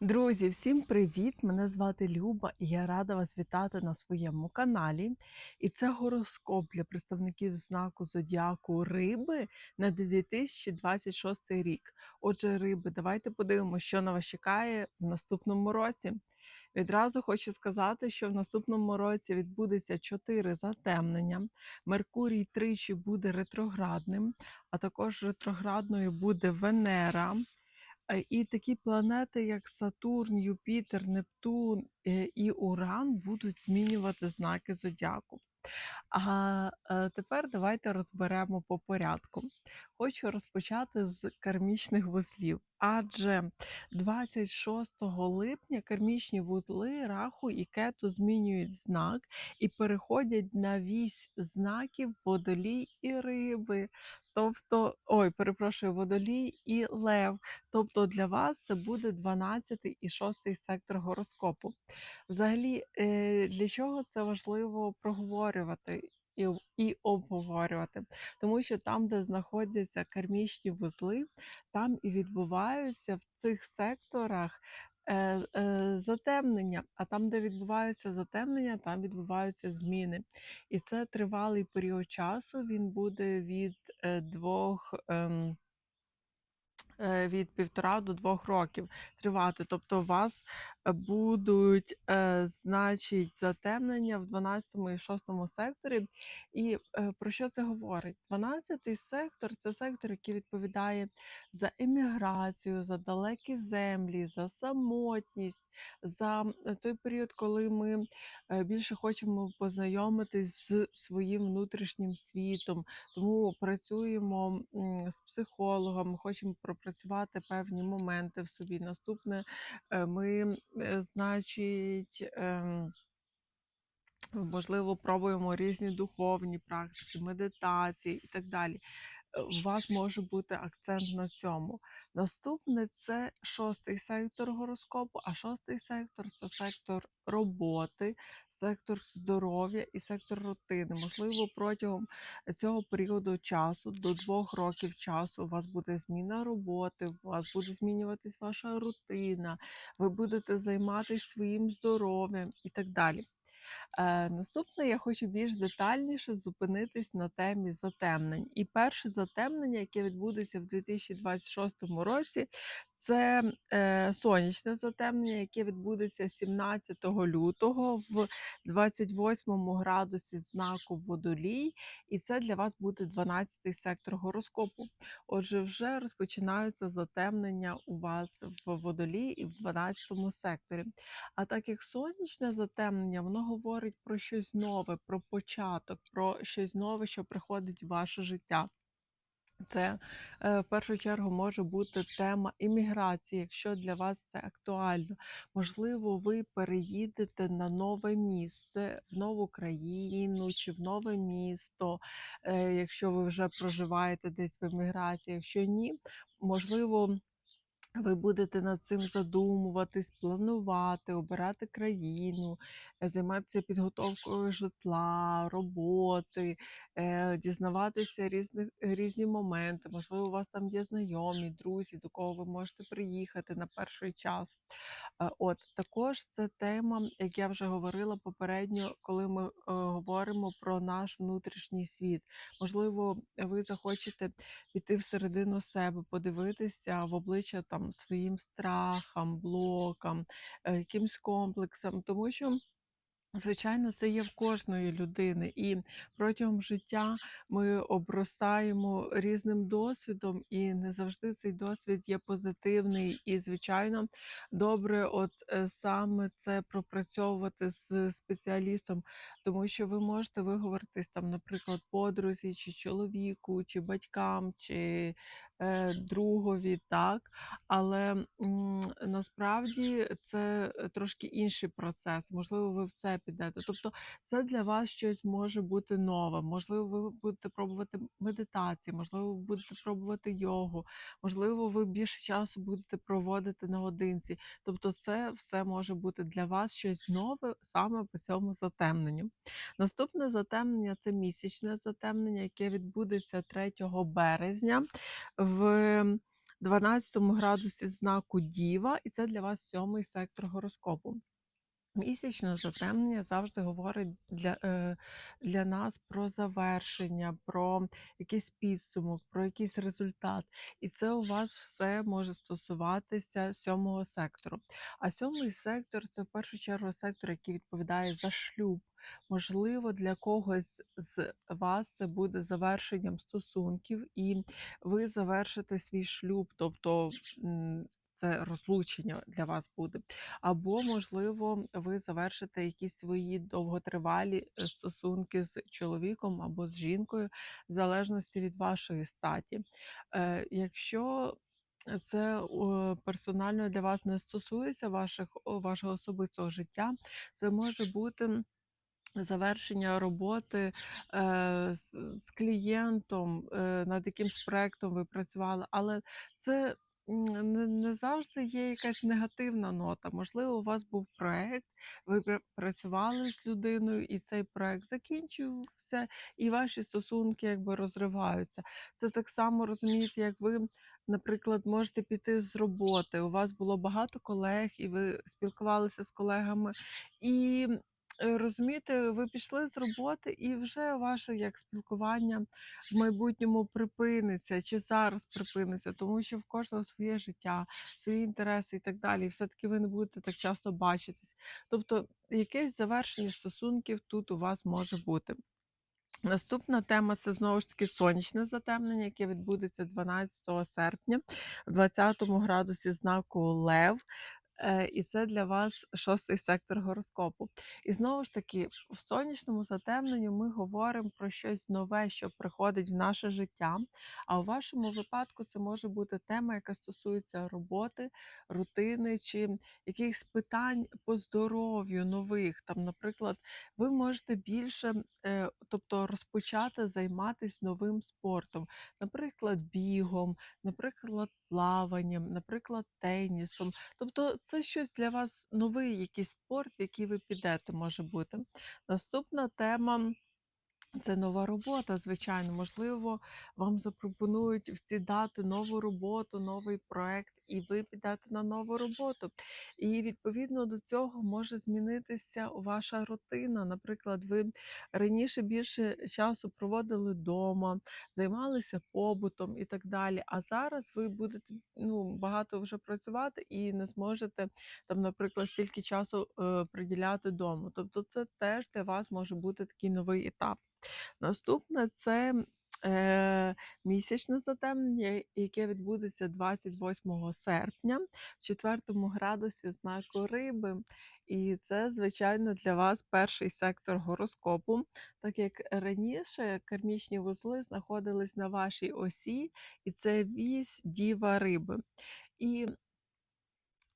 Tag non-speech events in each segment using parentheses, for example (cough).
Друзі, всім привіт! Мене звати Люба, і я рада вас вітати на своєму каналі. І це гороскоп для представників знаку зодіаку Риби на 2026 рік. Отже, риби, давайте подивимося, що на вас чекає в наступному році. Відразу хочу сказати, що в наступному році відбудеться чотири затемнення. Меркурій тричі буде ретроградним, а також ретроградною буде Венера. Е, І такі планети, як Сатурн, Юпітер, Нептун е, і Уран, будуть змінювати знаки зодіаку. А е, тепер давайте розберемо по порядку. Хочу розпочати з кармічних вузлів, адже 26 липня кармічні вузли Раху і Кету змінюють знак і переходять на вісь знаків водолій і риби. Тобто, ой, перепрошую, водолій і лев. Тобто для вас це буде 12 і 6 сектор гороскопу. Взагалі, е, для чого це важливо проговорювати і, і обговорювати? Тому що там, де знаходяться кармічні вузли, там і відбуваються в цих секторах. е, е, Затемнення, а там, де відбуваються затемнення, там відбуваються зміни. І це тривалий період часу. Він буде від е, двох. ем, від півтора до двох років тривати. Тобто у вас е, будуть, е, значить, затемнення в 12 і 6 секторі. І е, про що це говорить? 12 сектор це сектор, який відповідає за еміграцію, за далекі землі, за самотність, за е, той період, коли ми е, більше хочемо познайомитись з своїм внутрішнім світом, тому працюємо з психологом, хочемо пропрацювати певні моменти в собі. Наступне е, ми, е, значить. ем, Можливо, пробуємо різні духовні практики, медитації і так далі. Е, У вас може бути акцент на цьому. Наступне це шостий сектор гороскопу, а шостий сектор це сектор роботи, сектор здоров'я і сектор рутини. Можливо, протягом цього періоду часу, до двох років часу, у вас буде зміна роботи, у вас буде змінюватись ваша рутина, ви будете займатися своїм здоров'ям і так далі. Е, наступне я хочу більш детальніше зупинитись на темі затемнень. І перше затемнення, яке відбудеться в 2026 році, це е, сонячне затемнення, яке відбудеться 17 лютого в 28 градусі знаку водолій, і це для вас буде 12 сектор гороскопу. Отже, вже розпочинаються затемнення у вас в водолії і в 12 секторі. А так як сонячне затемнення, воно говорить про щось нове, про початок, про щось нове, що приходить в ваше життя. Це е, в першу чергу може бути тема імміграції, якщо для вас це актуально. Можливо, ви переїдете на нове місце, в нову країну чи в нове місто, е, якщо ви вже проживаєте десь в еміграції. Якщо ні, можливо. Ви будете над цим задумуватись, планувати, обирати країну, е, займатися підготовкою житла, роботи, е, дізнаватися різних, різні моменти. Можливо, у вас там є знайомі, друзі, до кого ви можете приїхати на перший час. Е, От також це тема, як я вже говорила попередньо, коли ми говоримо про наш внутрішній світ. Можливо, ви захочете піти всередину себе, подивитися в обличчя там своїм страхам, блокам, е, якимсь комплексам, тому що. Звичайно, це є в кожної людини, і протягом життя ми обростаємо різним досвідом, і не завжди цей досвід є позитивний. І, звичайно, добре, от е, саме це пропрацьовувати з спеціалістом, тому що ви можете виговоритись там, наприклад, подрузі, чи чоловіку, чи батькам, чи другові, так. Але насправді це е, трошки інший процес. Можливо, ви в це підете. Тобто, це для вас щось може бути нове. Можливо, ви будете пробувати медитації, можливо, ви будете пробувати йогу, можливо, ви більше часу будете проводити наодинці. Тобто, це все може бути для вас щось нове саме по цьому затемненню. Наступне затемнення це місячне затемнення, яке відбудеться 3 березня в 12 градусі знаку Діва, і це для вас сьомий сектор гороскопу. Місячне затемнення завжди говорить для, е, для нас про завершення, про якийсь підсумок, про якийсь результат. І це у вас все може стосуватися сьомого сектору. А сьомий сектор це в першу чергу сектор, який відповідає за шлюб. Можливо, для когось з вас це буде завершенням стосунків, і ви завершите свій шлюб, тобто це розлучення для вас буде. Або, можливо, ви завершите якісь свої довготривалі е, стосунки з чоловіком або з жінкою, в залежності від вашої статі. Е, Якщо це персонально для вас не стосується ваших, вашого особистого життя, це може бути. Завершення роботи е, з, з клієнтом, е, над якимсь проектом ви працювали, але це не, не завжди є якась негативна нота. Можливо, у вас був проект, ви працювали з людиною, і цей проект закінчився, і ваші стосунки якби розриваються. Це так само розумієте, як ви, наприклад, можете піти з роботи. У вас було багато колег, і ви спілкувалися з колегами. І розумієте, ви пішли з роботи, і вже ваше як спілкування в майбутньому припиниться чи зараз припиниться, тому що в кожного своє життя, свої інтереси і так далі. І все-таки ви не будете так часто бачитись. Тобто, якесь завершення стосунків тут у вас може бути. Наступна тема це знову ж таки сонячне затемнення, яке відбудеться 12 серпня в 20 градусі знаку Лев. Е, І це для вас шостий сектор гороскопу. І знову ж таки, в сонячному затемненні ми говоримо про щось нове, що приходить в наше життя. А у вашому випадку це може бути тема, яка стосується роботи, рутини чи якихось питань по здоров'ю нових. Там, наприклад, ви можете більше, е, тобто розпочати займатися новим спортом, наприклад, бігом, наприклад, плаванням, наприклад, тенісом. Тобто це щось для вас новий якийсь спорт, в який ви підете, може бути. Наступна тема. Це нова робота, звичайно. Можливо, вам запропонують в ці дати нову роботу, новий проект, і ви підете на нову роботу. І відповідно до цього може змінитися ваша рутина. Наприклад, ви раніше більше часу проводили вдома, займалися побутом і так далі. А зараз ви будете ну, багато вже працювати і не зможете там, наприклад, стільки часу е, приділяти дому.Тобто, це теж для вас може бути такий новий етап. Наступне це е, місячне затемнення, яке відбудеться 28 серпня в 4 градусі знаку риби. І це, звичайно, для вас перший сектор гороскопу, так як раніше кармічні вузли знаходились на вашій осі, і це вісь діва риби. І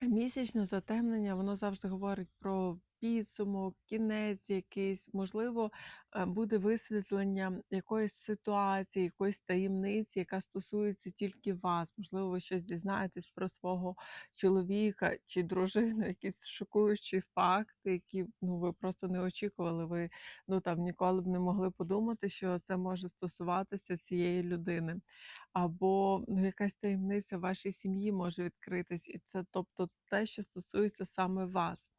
Місячне затемнення, воно завжди говорить про підсумок, кінець якийсь, можливо, е, буде висвітлення якоїсь ситуації, якоїсь таємниці, яка стосується тільки вас. Можливо, ви щось дізнаєтесь про свого чоловіка чи дружину, (laughs) якісь шокуючі факти, які ну, ви просто не очікували. Ви ну, там, ніколи б не могли подумати, що це може стосуватися цієї людини або ну, якась таємниця вашій сім'ї може відкритись, і це тобто те, що стосується саме вас.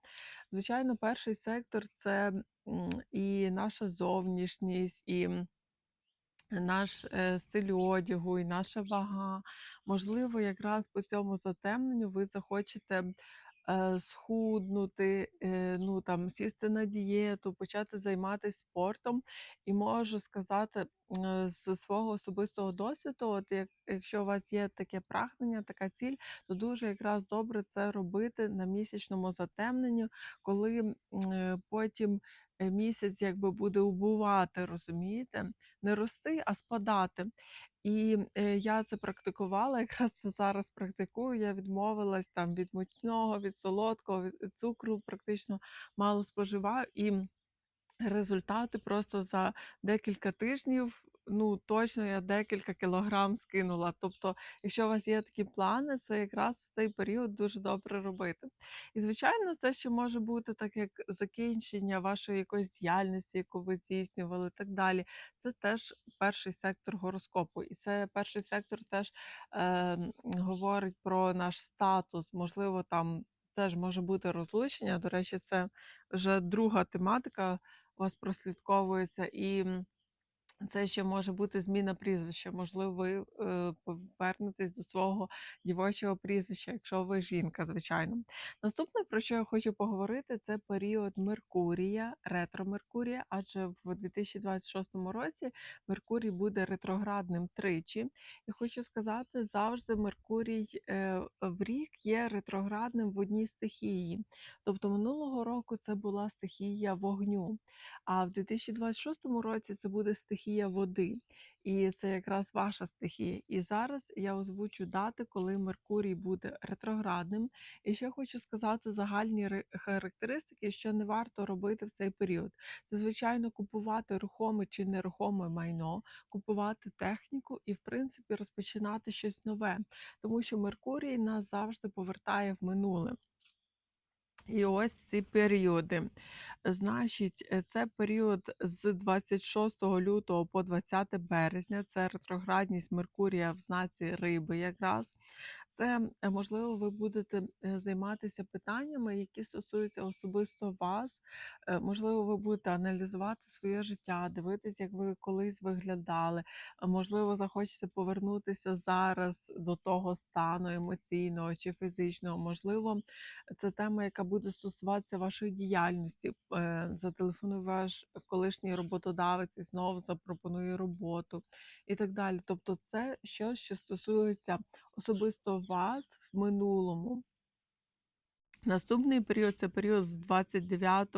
Звичайно, перший сектор це і наша зовнішність, і наш е, стиль одягу, і наша вага. Можливо, якраз по цьому затемненню ви захочете схуднути, е, ну там сісти на дієту, почати займатися спортом. І можу сказати е, з свого особистого досвіду, от як, якщо у вас є таке прагнення, така ціль, то дуже якраз добре це робити на місячному затемненні, коли е, потім. Е, Місяць якби буде убувати, розумієте? Не рости, а спадати. І, е, я це практикувала, (laughs) якраз це зараз практикую. Я відмовилась там від мучного, від солодкого, від від цукру практично мало споживаю, і результати просто за декілька тижнів ну, точно я декілька кілограм скинула. Тобто, якщо у вас є такі плани, це якраз в цей період дуже добре робити. І, звичайно, це ще може бути так, як закінчення вашої якоїсь діяльності, яку ви здійснювали, і так далі. Це теж перший сектор гороскопу. І це перший сектор теж е, говорить про наш статус. Можливо, там теж може бути розлучення. До речі, це вже друга тематика у вас прослідковується. І це ще може бути зміна прізвища. Можливо, ви е, повернетесь до свого дівочого прізвища, якщо ви жінка, звичайно. Наступне, про що я хочу поговорити, це період Меркурія, ретро Меркурія, адже в 2026 році Меркурій буде ретроградним тричі. І хочу сказати, завжди Меркурій е, в рік є ретроградним в одній стихії. Тобто минулого року це була стихія вогню. А в 2026 році це буде стихія води, і це якраз ваша стихія. І зараз я озвучу дати, коли Меркурій буде ретроградним. І ще хочу сказати загальні характеристики, що не варто робити в цей період. Це звичайно купувати рухоме чи нерухоме майно, купувати техніку і, в принципі, розпочинати щось нове, тому що Меркурій нас завжди повертає в минуле. І ось ці періоди. Значить, е, це період з 26 лютого по 20 березня. Це ретроградність Меркурія в знаці риби якраз. Це, е, можливо, ви будете е, займатися питаннями, які стосуються особисто вас. Е, Можливо, ви будете аналізувати своє життя, дивитись, як ви колись виглядали. Можливо, захочете повернутися зараз до того стану емоційного чи фізичного. Можливо, це тема, яка буде стосуватися вашої діяльності. Зателефонує ваш колишній роботодавець і знову запропонує роботу і так далі. Тобто, це щось, що стосується особисто вас в минулому. Наступний період це період з 29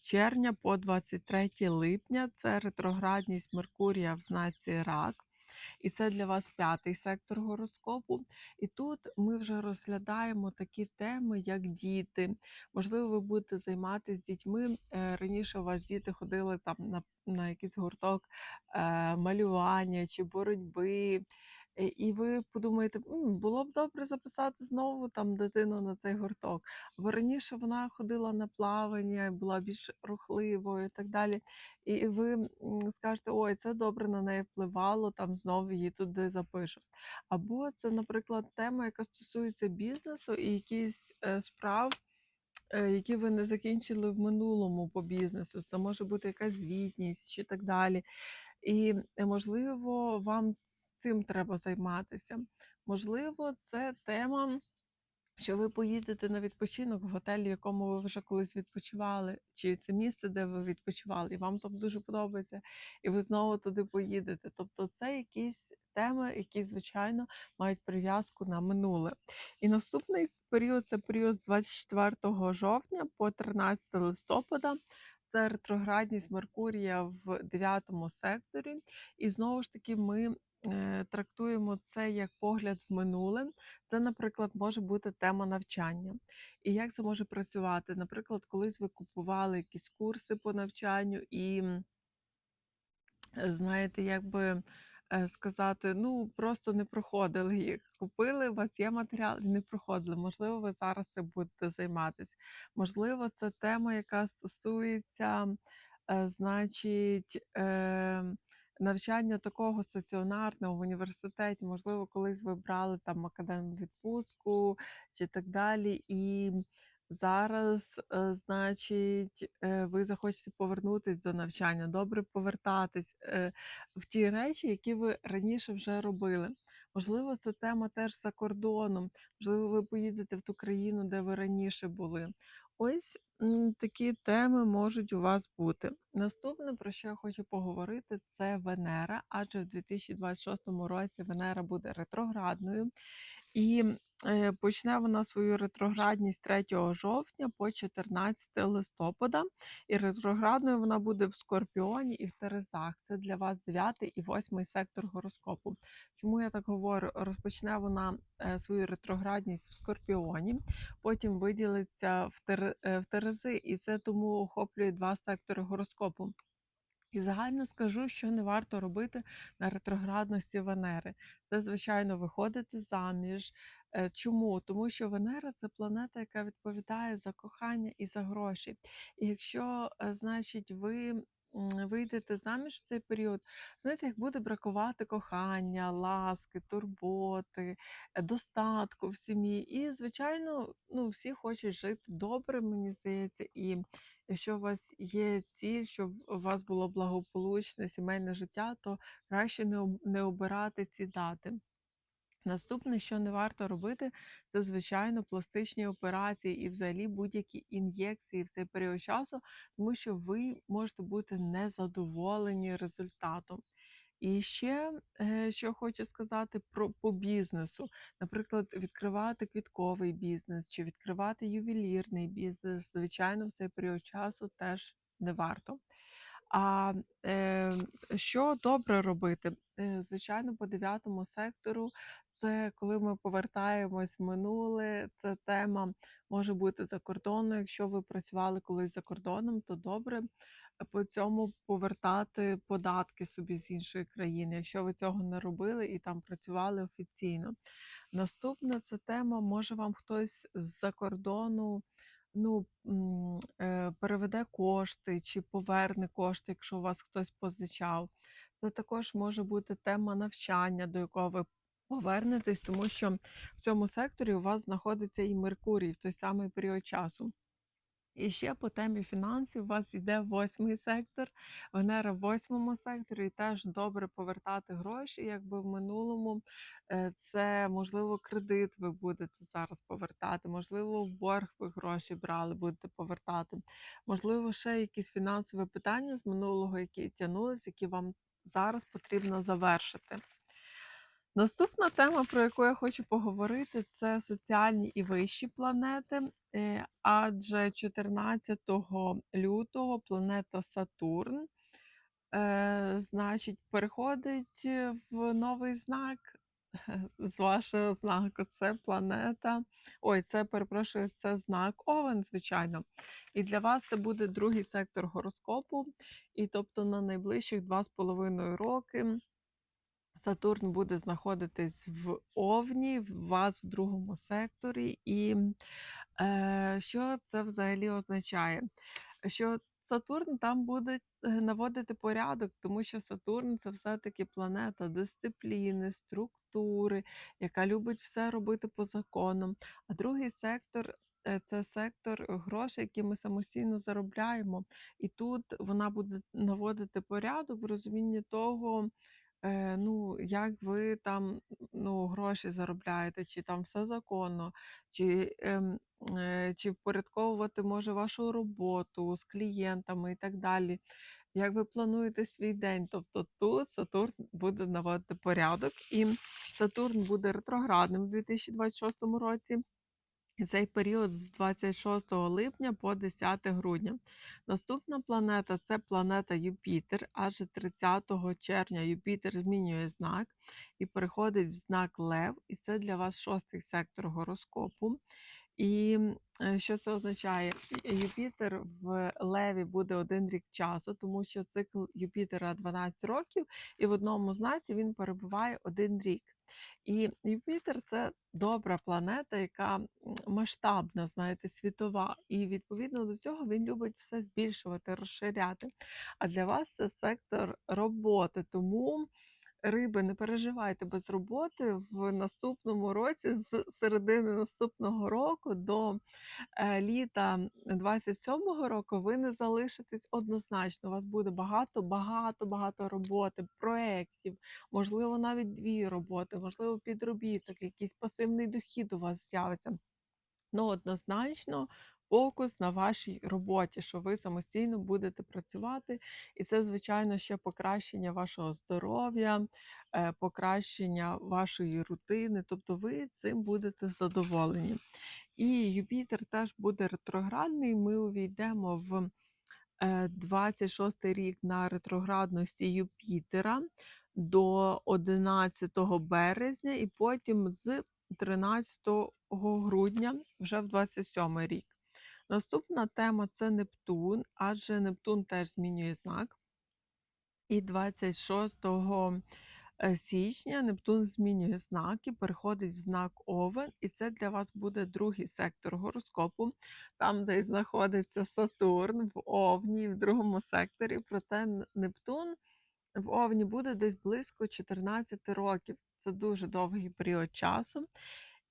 червня по 23 липня. Це ретроградність Меркурія в знаці Рак. І це для вас п'ятий сектор гороскопу. І тут ми вже розглядаємо такі теми, як діти. Можливо, ви будете займатися дітьми. Е, Раніше у вас діти ходили там на, на якийсь гурток е, малювання чи боротьби. Е, І ви подумаєте, було б добре записати знову там дитину на цей гурток. Бо раніше вона ходила на плавання, була більш рухливою і так далі. І ви скажете, ой, це добре на неї впливало, там знову її туди запишуть. Або це, наприклад, тема, яка стосується бізнесу і якісь е, справ. е, Які ви не закінчили в минулому по бізнесу, це може бути якась звітність чи так далі. І можливо, вам цим треба займатися. Можливо, це тема, що ви поїдете на відпочинок в готелі, в якому ви вже колись відпочивали, чи це місце, де ви відпочивали, і вам там дуже подобається, і ви знову туди поїдете. Тобто, це якісь теми, які, звичайно, мають прив'язку на минуле. І наступний період це період з 24 жовтня по 13 листопада. Це ретроградність Меркурія в 9 секторі. І знову ж таки, ми трактуємо це як погляд в минуле. Це, наприклад, може бути тема навчання. І як це може працювати? Наприклад, колись ви купували якісь курси по навчанню і е, знаєте, як би е, сказати, ну просто не проходили їх. Купили, у вас є матеріал і не проходили. Можливо, ви зараз цим будете займатися. Можливо, це тема, яка стосується, е, значить, е, навчання такого стаціонарного в університеті. Можливо, колись ви брали там академію відпустку чи так далі. І зараз, е, значить, е, ви захочете повернутись до навчання, добре повертатись е, в ті речі, які ви раніше вже робили. Можливо, це тема теж за кордоном. Можливо, ви поїдете в ту країну, де ви раніше були. Ось такі теми можуть у вас бути. Наступне, про що я хочу поговорити, це Венера, адже в 2026 році Венера буде ретроградною. І почне вона свою ретроградність 3 жовтня по 14 листопада. І ретроградною вона буде в Скорпіоні і в Терезах. Це для вас 9 і 8 сектор гороскопу. Чому я так говорю? Розпочне вона е, свою ретроградність в Скорпіоні, потім виділиться в, Тер... е, в Терези, і це тому охоплює два сектори гороскопу. І загально скажу, що не варто робити на ретроградності Венери. Це, звичайно, виходити заміж. Е, Чому? Тому що Венера це планета, яка відповідає за кохання і за гроші. І якщо, е, значить, ви вийдете заміж в цей період, знаєте, як буде бракувати кохання, ласки, турботи, е, достатку в сім'ї. І, звичайно, ну, всі хочуть жити добре, мені здається, і Якщо у вас є ціль, щоб у вас було благополучне сімейне життя, то краще не обирати ці дати. Наступне, що не варто робити, це звичайно пластичні операції і взагалі будь-які ін'єкції в цей період часу, тому що ви можете бути незадоволені результатом. І ще, е, що хочу сказати про по бізнесу. Наприклад, відкривати квітковий бізнес чи відкривати ювелірний бізнес, звичайно, в цей період часу теж не варто. А е, що добре робити? Е, звичайно, по дев'ятому сектору, це коли ми повертаємось в минуле. Це тема може бути за кордоном. Якщо ви працювали колись за кордоном, то добре по цьому повертати податки собі з іншої країни, якщо ви цього не робили і там працювали офіційно. Наступна це тема, може вам хтось з-за кордону ну, е, переведе кошти чи поверне кошти, якщо у вас хтось позичав. Це також може бути тема навчання, до якого ви повернетесь, тому що в цьому секторі у вас знаходиться і Меркурій в той самий період часу. І ще по темі фінансів у вас йде восьмий сектор, Венера в восьмому секторі, і теж добре повертати гроші, якби в минулому е, це можливо кредит ви будете зараз повертати, можливо, в борг ви гроші брали, будете повертати. Можливо, ще якісь фінансові питання з минулого, які тягнулись, які вам зараз потрібно завершити. Наступна тема, про яку я хочу поговорити, це соціальні і вищі планети. Е, Адже 14 лютого планета Сатурн, е, значить, переходить в новий знак (laughs) з вашого знаку. Це планета. Ой, це перепрошую, це знак Овен, звичайно. І для вас це буде другий сектор гороскопу. І тобто на найближчих 2,5 роки. Сатурн буде знаходитись в Овні, в вас в другому секторі. І е, що це взагалі означає? Що Сатурн там буде е, наводити порядок, тому що Сатурн це все-таки планета дисципліни, структури, яка любить все робити по законам. А другий сектор е, це сектор грошей, які ми самостійно заробляємо. І тут вона буде наводити порядок в розумінні того. Е, ну, як ви там, ну, гроші заробляєте, чи там все законно, чи, ем, е, чи впорядковувати може вашу роботу з клієнтами і так далі. Як ви плануєте свій день? Тобто тут Сатурн буде наводити порядок, і Сатурн буде ретроградним у 2026 році. Цей період з 26 липня по 10 грудня. Наступна планета це планета Юпітер, аж 30 червня Юпітер змінює знак і переходить в знак Лев, і це для вас шостий сектор гороскопу. І е, що це означає? Юпітер в Леві буде один рік часу, тому що цикл Юпітера 12 років, і в одному знаці він перебуває один рік. І Юпітер це добра планета, яка масштабна, знаєте, світова. І відповідно до цього він любить все збільшувати, розширяти. А для вас це сектор роботи. Тому риби, не переживайте без роботи в наступному році, з середини наступного року до е, літа 27-го року ви не залишитесь однозначно. У вас буде багато, багато, багато роботи, проєктів, можливо, навіть дві роботи, можливо, підробіток, якийсь пасивний дохід у вас з'явиться. Ну, однозначно, фокус на вашій роботі, що ви самостійно будете працювати, і це, звичайно, ще покращення вашого здоров'я, е, покращення вашої рутини, тобто ви цим будете задоволені. І Юпітер теж буде ретроградний. Ми увійдемо в е, 26 рік на ретроградності Юпітера до 11 березня, і потім з 13 грудня вже в 27 рік. Наступна тема це Нептун, адже Нептун теж змінює знак. І 26 е, січня Нептун змінює знаки, переходить в знак Овен, і це для вас буде другий сектор гороскопу, там, де знаходиться Сатурн в Овні, в другому секторі. Проте Нептун в Овні буде десь близько 14 років. Це дуже довгий період часу.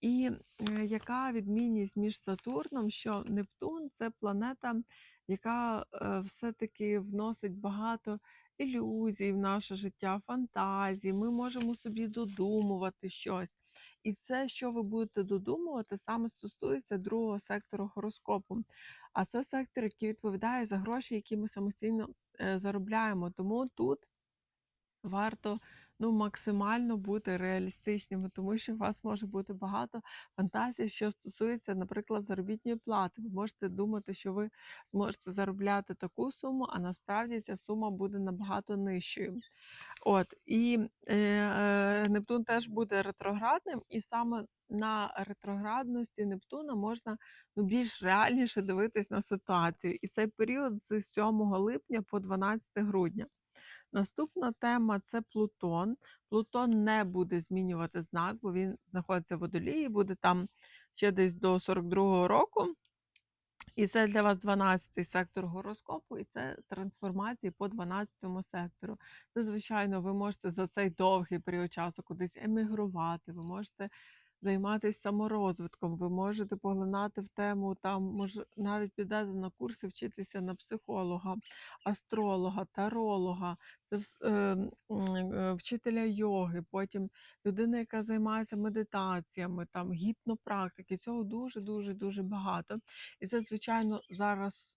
І е, яка відмінність між Сатурном, що Нептун це планета, яка е, все-таки вносить багато ілюзій в наше життя, фантазій. Ми можемо собі додумувати щось. І це, що ви будете додумувати, саме стосується другого сектору гороскопу. А це сектор, який відповідає за гроші, які ми самостійно е, заробляємо. Тому тут варто ну, максимально бути реалістичними, тому що у вас може бути багато фантазій, що стосується, наприклад, заробітної плати. Ви можете думати, що ви зможете заробляти таку суму, а насправді ця сума буде набагато нижчою. От і е, е, Нептун теж буде ретроградним, і саме на ретроградності Нептуна можна ну, більш реальніше дивитись на ситуацію. І цей період з 7 липня по 12 грудня. Наступна тема це Плутон. Плутон не буде змінювати знак, бо він знаходиться в водолії, буде там ще десь до 42-го року. І це для вас 12-й сектор гороскопу, і це трансформації по 12-му сектору. Це, звичайно, ви можете за цей довгий період часу кудись емігрувати, ви можете займатися саморозвитком, ви можете поглинати в тему, там, може, навіть підете на курси вчитися на психолога, астролога, таролога, це е, е, вчителя йоги, потім людина, яка займається медитаціями, там, гіпнопрактики. Цього дуже-дуже дуже багато. І це, звичайно, зараз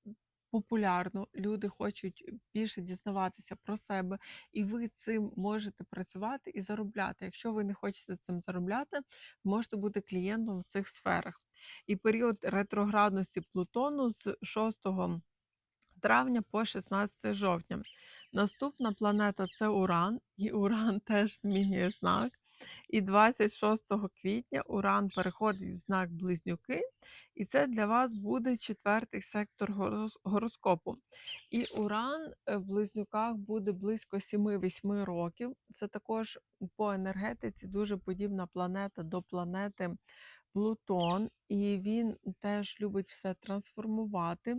популярно. Люди хочуть більше дізнаватися про себе, і ви цим можете працювати і заробляти. Якщо ви не хочете цим заробляти, можете бути клієнтом в цих сферах. І період ретроградності Плутону з 6 травня по 16 жовтня. Наступна планета це Уран, і Уран теж змінює знак. І 26 квітня Уран переходить в знак Близнюки, і це для вас буде четвертий сектор гороскопу. І Уран е, в Близнюках буде близько 7-8 років. Це також по енергетиці дуже подібна планета до планети Плутон, і він теж любить все трансформувати.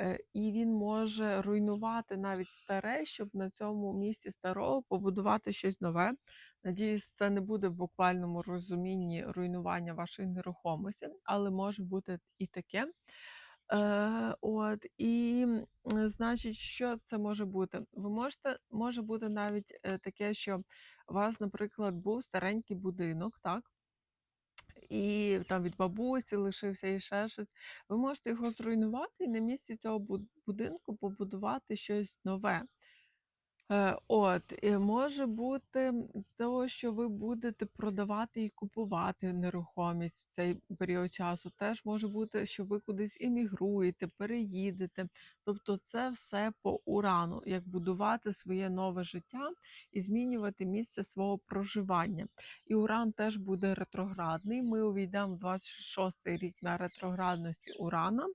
Е, І він може руйнувати навіть старе, щоб на цьому місці старого побудувати щось нове. Надіюсь, це не буде в буквальному розумінні руйнування вашої нерухомості, але може бути і таке. Е, от, і, значить, що це може бути? Ви можете, може бути навіть е, таке, що у вас, наприклад, був старенький будинок, так? і там від бабусі лишився і ще щось. Ви можете його зруйнувати і на місці цього будинку побудувати щось нове. Е, От, може бути того, що ви будете продавати і купувати нерухомість в цей період часу. Теж може бути, що ви кудись іммігруєте, переїдете. Тобто, це все по урану, як будувати своє нове життя і змінювати місце свого проживання. І уран теж буде ретроградний. Ми увійдемо в 26-й рік на ретроградності урана,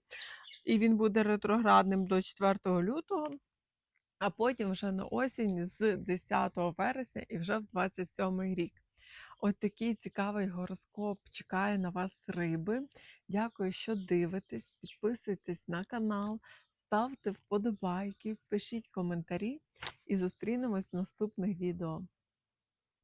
і він буде ретроградним до 4 лютого а потім вже на осінь з 10 вересня і вже в 27 рік. От такий цікавий гороскоп чекає на вас риби. Дякую, що дивитесь. Підписуйтесь на канал, ставте вподобайки, пишіть коментарі і зустрінемось в наступних відео.